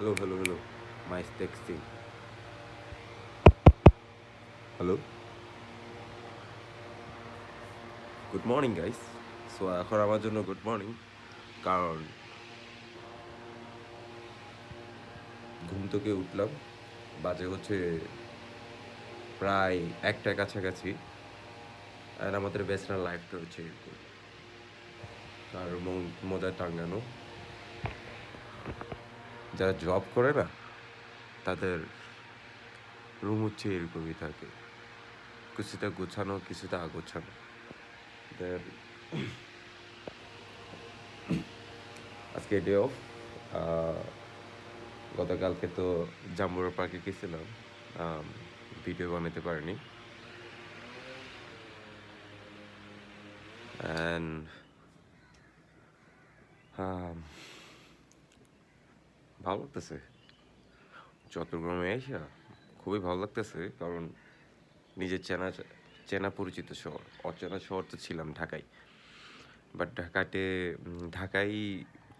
Hello, hello, hello. My texting. Hello good morning guys so এখন আমার জন্য good morning কারণ ঘুম থেকে উঠলাম। বাজে হচ্ছে প্রায় একটার কাছাকাছি। আর আমাদের বেসরা লাইফটা হচ্ছে এরকম। আর মন- মোজা টাঙ্গানো। যারা জব করে না, তাদের রুম হচ্ছে এরকমই থাকে। কিছুটা গোছানো, কিছুটা আগোছানো। আজকে ডে অফ গতকালকে তো জাম্বুরা পার্কে গেছিলাম। ভিডিও বানাতে পারিনি। অ্যান্ড ভালো লাগতেছে। চট্টগ্রামে এসে খুবই ভালো লাগতেছে কারণ নিজের চেনা চেনা পরিচিত শহর, অচেনা শহর তো ছিলাম ঢাকায়। বাট ঢাকাতে ঢাকায়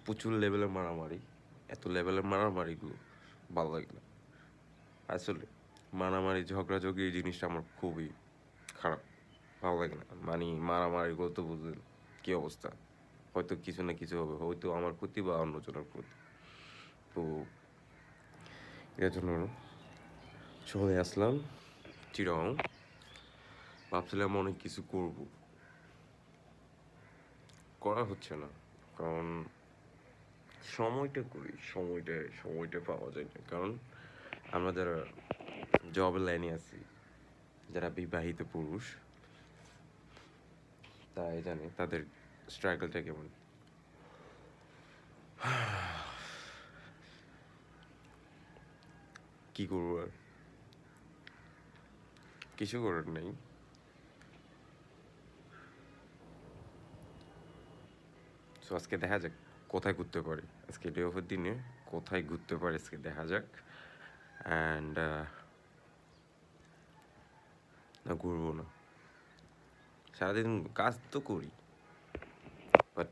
প্রচুর লেভেলের মারামারি, এত লেভেলের মারামারিগুলো ভালো লাগে না। আসলে মারামারি ঝগড়াঝগড়ি এই জিনিসটা আমার খুবই খারাপ, ভালো লাগে না। মানে মারামারিগুলো তো বুঝলেন কী অবস্থা? হয়তো কিছু না কিছু হবে, হয়তো আমার প্রতি বা অন্যজনের প্রতি। তো এর জন্য চলে আসলাম চিরং ভাবছিলাম অনেক কিছু করব। করা হচ্ছে না, কারণ সময়টা করি, সময়টা সময়টা পাওয়া যায় না। কারণ আমরা যারা জব লাইনে আছি, যারা বিবাহিত পুরুষ তাই জানে তাদের স্ট্রাগলটা কেমন। কি করব আর? কিছু করার নেই। সো আজকে দেখা যাক কোথায় ঘুরতে পারি। আজকে ডে অফের দিনে কোথায় ঘুরতে পারি আজকে দেখা যাক। অ্যান্ড না, ঘুরবো না। সারাদিন কাজ তো করি। বাট